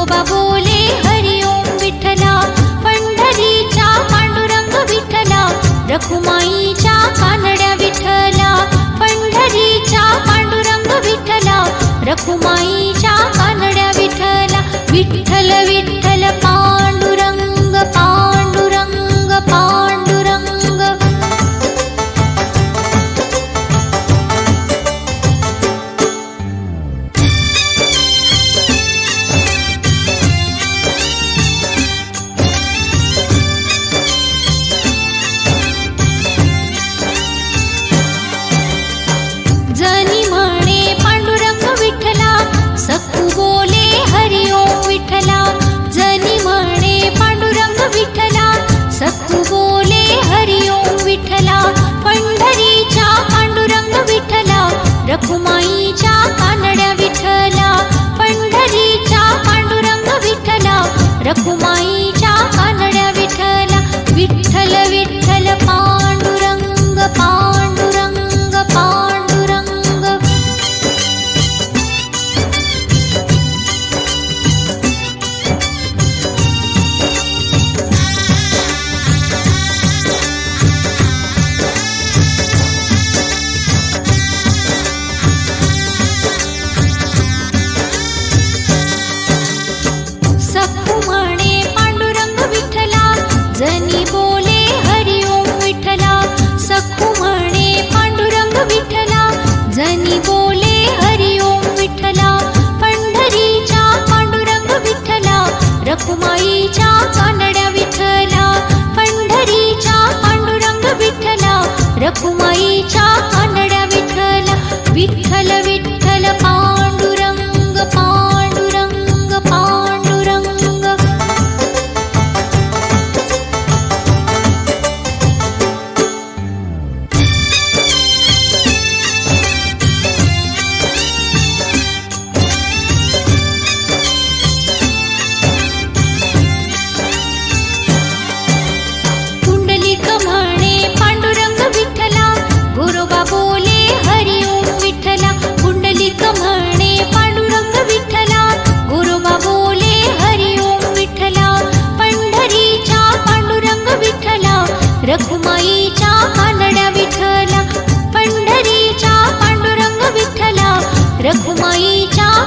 तुकोबा बोले हरि ओम विठ्ठला पंढरीच्या पांडुरंग विठ्ठला रखुमाईच्या कानड्या विठ्ठला पंढरीच्या पांडुरंग विठ्ठला रखुमाईच्या कानड्या विठ्ठला विठ्ठल Богобо.